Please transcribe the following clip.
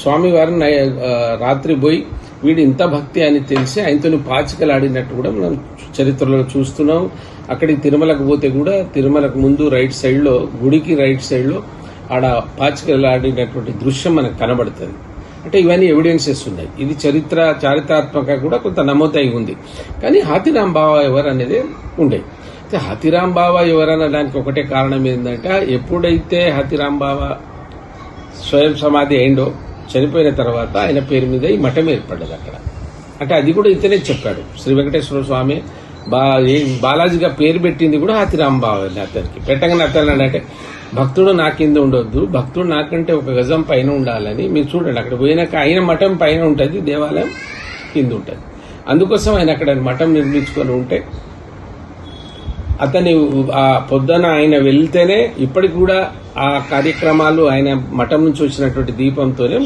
స్వామివారిని రాత్రి పోయి వీడు ఇంత భక్తి అని తెలిసి ఆయనతో పాచికలాడినట్టు కూడా మనం చరిత్రలో చూస్తున్నాం. అక్కడికి తిరుమలకు పోతే కూడా తిరుమలకు ముందు రైట్ సైడ్లో గుడికి రైట్ సైడ్లో ఆడ ఆడ పాచికలాడినటువంటి దృశ్యం మనకు కనబడుతుంది. అంటే ఇవన్నీ ఎవిడెన్సెస్ ఉన్నాయి. ఇది చరిత్ర చారిత్రాత్మక కూడా కొంత నమోదై ఉంది. కానీ హాతిరాం బావా ఎవరు అనేది ఉండే. అయితే హాతిరాం బావా ఎవరనడానికి ఒకటే కారణం ఏంటంటే ఎప్పుడైతే హతిరాం బావా స్వయం సమాధి అయిండో చనిపోయిన తర్వాత ఆయన పేరు మీద ఈ మఠం ఏర్పడ్డది అక్కడ. అంటే అది కూడా ఇతనే చెప్పాడు. శ్రీ వెంకటేశ్వర స్వామి బా బాలాజీగా పేరు పెట్టింది కూడా హాతిరాం బాబు అతనికి పెట్టగానే అతను అంటే భక్తుడు నా కింద ఉండొద్దు. భక్తుడు నాకంటే ఒక గజం పైన ఉండాలని. మీరు చూడండి అక్కడ పోయినాక ఆయన మఠం పైన ఉంటుంది దేవాలయం కింద ఉంటుంది. అందుకోసం ఆయన అక్కడ మఠం నిర్మించుకొని ఉంటే అతని ఆ పొద్దున ఆయన వెళ్తేనే ఇప్పటికి కూడా ఆ కార్యక్రమాలు ఆయన మఠం నుంచి వచ్చినటువంటి దీపంతోనే